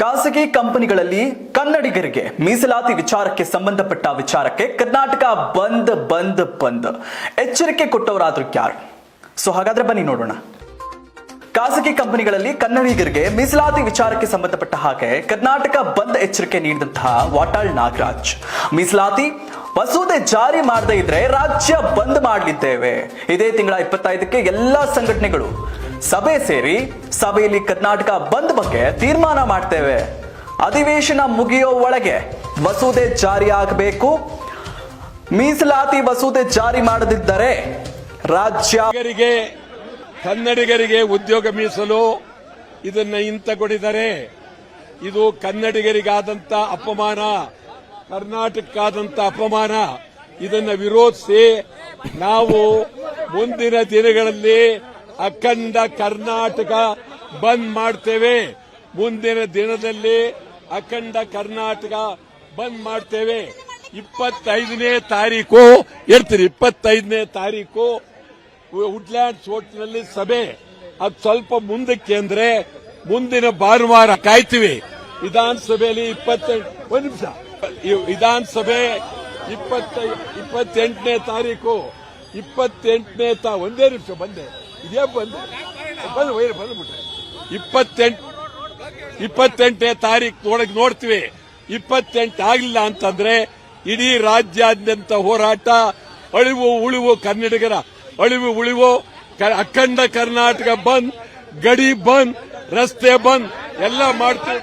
ಖಾಸಗಿ ಕಂಪನಿಗಳಲ್ಲಿ ಕನ್ನಡಿಗರಿಗೆ ಮೀಸಲಾತಿ ವಿಚಾರಕ್ಕೆ ಸಂಬಂಧಪಟ್ಟ ವಿಚಾರಕ್ಕೆ ಕರ್ನಾಟಕ ಬಂದ್ ಬಂದ್ ಬಂದ್. ಎಚ್ಚರಿಕೆ ಕೊಟ್ಟವರಾದ್ರೂ ಯಾರು ಸೊ ಹಾಗಾದ್ರೆ ಬನ್ನಿ ನೋಡೋಣ. ಖಾಸಗಿ ಕಂಪನಿಗಳಲ್ಲಿ ಕನ್ನಡಿಗರಿಗೆ ಮೀಸಲಾತಿ ವಿಚಾರಕ್ಕೆ ಸಂಬಂಧಪಟ್ಟ ಹಾಗೆ ಕರ್ನಾಟಕ ಬಂದ್ ಎಚ್ಚರಿಕೆ ನೀಡಿದಂತಹ ವಾಟಾಳ್ ನಾಗರಾಜ್. ಮೀಸಲಾತಿ ಮಸೂದೆ ಜಾರಿ ಮಾಡದೇ ಇದ್ರೆ ರಾಜ್ಯ ಬಂದ್ ಮಾಡಲಿದ್ದೇವೆ. ಇದೇ ತಿಂಗಳ ಇಪ್ಪತ್ತೈದಕ್ಕೆ ಎಲ್ಲಾ ಸಂಘಟನೆಗಳು ಸಭೆ ಸೇರಿ ಸಭೆಯಲ್ಲಿ ಕರ್ನಾಟಕ ಬಂದ್ ಬಗ್ಗೆ ತೀರ್ಮಾನ ಮಾಡ್ತೇವೆ. ಅಧಿವೇಶನ ಮುಗಿಯೋ ಒಳಗೆ ಮಸೂದೆ ಜಾರಿ ಆಗಬೇಕು. ಮೀಸಲಾತಿ ಮಸೂದೆ ಜಾರಿ ಮಾಡದಿದ್ದರೆ ರಾಜ್ಯ ಕನ್ನಡಿಗರಿಗೆ ಉದ್ಯೋಗ ಮೀಸಲು ಇದನ್ನ ಹಿಂತಗೊಡಿದರೆ ಇದು ಕನ್ನಡಿಗರಿಗಾದಂತ ಅಪಮಾನ, ಕರ್ನಾಟಕಕ್ಕಾದಂತ ಅಪಮಾನ. ಇದನ್ನ ವಿರೋಧಿಸಿ ನಾವು ಮುಂದಿನ ದಿನಗಳಲ್ಲಿ ಅಖಂಡ ಕರ್ನಾಟಕ ಬಂದ್ ಮಾಡ್ತೇವೆ. ಮುಂದಿನ ದಿನದಲ್ಲಿ ಅಖಂಡ ಕರ್ನಾಟಕ ಬಂದ್ ಮಾಡ್ತೇವೆ. ಇಪ್ಪತ್ತೈದನೇ ತಾರೀಕು ಇರ್ತೀರಿ ಇಪ್ಪತ್ತೈದನೇ ತಾರೀಕು ವುಡ್ಲ್ಯಾಂಡ್ಸ್ ಹೋಟ್ಲಿನಲ್ಲಿ ಸಭೆ. ಅದು ಸ್ವಲ್ಪ ಮುಂದಕ್ಕೆ ಅಂದ್ರೆ ಮುಂದಿನ ಭಾನುವಾರ ಕಾಯ್ತೀವಿ. ವಿಧಾನಸಭೆಯಲ್ಲಿ ಇಪ್ಪತ್ತೆಂಟು ಒಂದು ನಿಮಿಷ. ವಿಧಾನಸಭೆ ಇಪ್ಪತ್ತೈ, ಇಪ್ಪತ್ತೆಂಟನೇ ತಾರೀಕು. ಇಪ್ಪತ್ತೆಂಟನೇ ತಾ, ಒಂದೇ ನಿಮಿಷ, ಬಂದೆ. ಇದೇ ಬಂದು? ಬಂದು ವೈರ್ ಇಪ್ಪತ್ತೆಂಟು ಇಪ್ಪತ್ತೆಂಟನೇ ತಾರೀಕು ಒಳಗೆ ನೋಡ್ತೀವಿ. ಇಪ್ಪತ್ತೆಂಟು ಆಗಲಿಲ್ಲ ಅಂತಂದ್ರೆ ಇಡೀ ರಾಜ್ಯಾದ್ಯಂತ ಹೋರಾಟ, ಅಳಿವು, ಉಳಿವು ಕನ್ನಡಿಗರ ಅಳಿವು, ಉಳಿವು ಅಖಂಡ ಕರ್ನಾಟಕ ಬಂದ್, ಗಡಿ ಬಂದ್, ರಸ್ತೆ ಬಂದ್, ಎಲ್ಲ ಮಾಡ್ತೀವಿ.